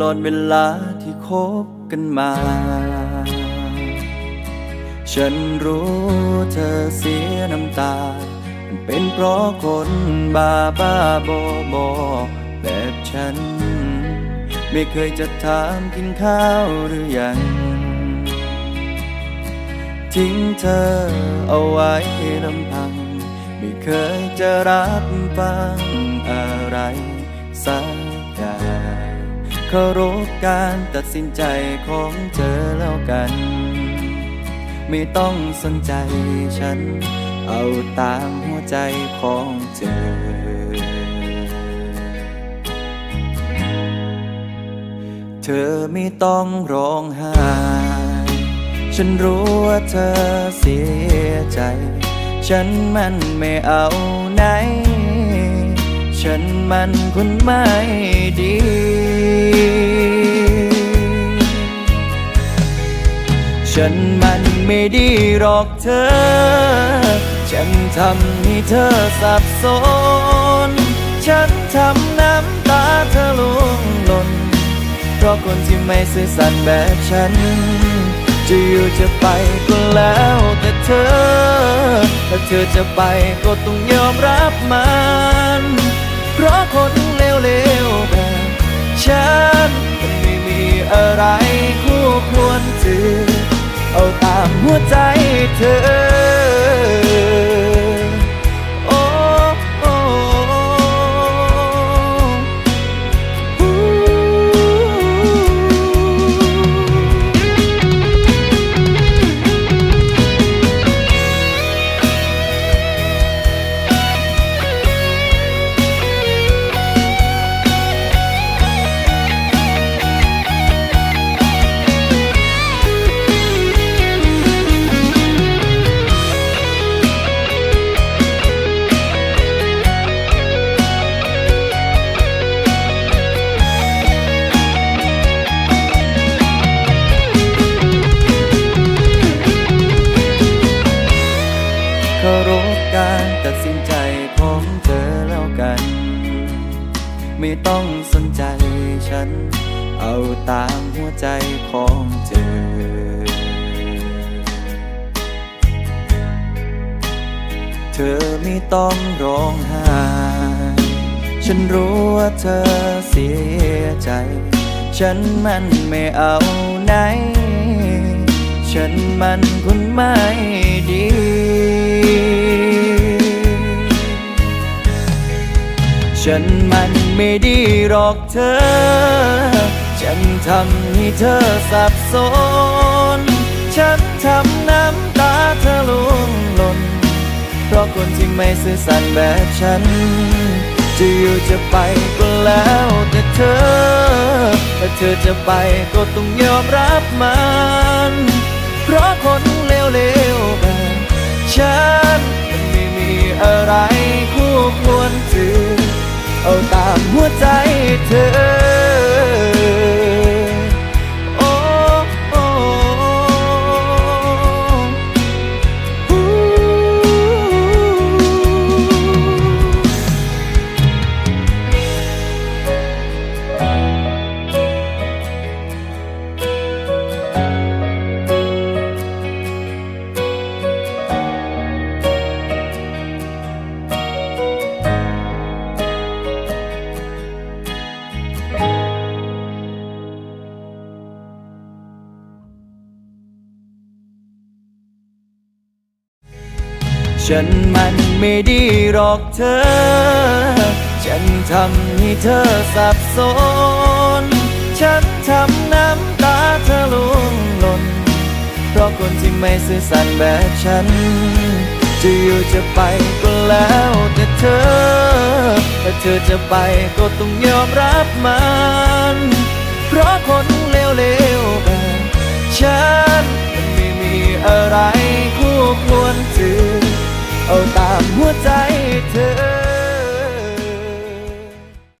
ลอดเวลาที่คบกันมา ฉันรู้เธอเสียน้ำตา เป็นเพราะคนบ้าบ้าบอบอแบบฉัน ไม่เคยจะถามกินข้าวหรือยัง ทิ้งเธอเอาไว้ลำพัง ไม่เคยจะรับฟังอะไรสัก เคารพการตัดสินใจของเธอแล้วกัน ไม่ต้องสนใจฉัน เอาตามหัวใจของเธอ เธอไม่ต้องร้องไห้ ฉันรู้ว่าเธอเสียใจ ฉันมันไม่เอาไหน ฉันมันคนไม่ดี ฉันมันไม่ดีหรอกเธอ ฉันทำให้เธอสับสน ฉันทำน้ำตาเธอล่วงหล่น เพราะคนที่ไม่ซื่อสัตย์แบบฉัน จะอยู่จะไปก็แล้วแต่เธอถ้าเธอจะไปก็ต้องยอมรับมัน เพราะคนเลวๆแบบฉันมันไม่มีอะไรคู่ควรถือเอาตามหัวใจเธอันเอาตามหัวใจของเธอ เธอไม่ต้องร้องไห้ฉันรู้ว่าเธอเสียใจ ฉันมันไม่เอาไหน ฉันมันคนไม่ดีฉันมัน ไม่ดีหรอกเธอ ฉันทำให้เธอสับสน ฉันทำน้ำตาเธอล่งหล่น เพราะคนที่ไม่ซื่อสัตย์แบบฉัน จะอยู่จะไปก็แล้วแต่เธอ ถ้าเธอจะไปก็ต้องยอมรับมัน เพราะคนเลวๆแบบฉันมันไม่มีอะไรคู่ควรถือ หัวใจเธอ ฉันมันไม่ดีหรอกเธอ ฉันทำให้เธอสับสน ฉันทำน้ำตาเธอล่วงหล่น เพราะคนที่ไม่ซื่อสัตย์แบบฉัน จะอยู่จะไปก็แล้วแต่เธอถ้าเธอจะไปก็ต้องยอมรับมัน เพราะคนเลวๆแบบฉัน เอาตามหัวใจเธอ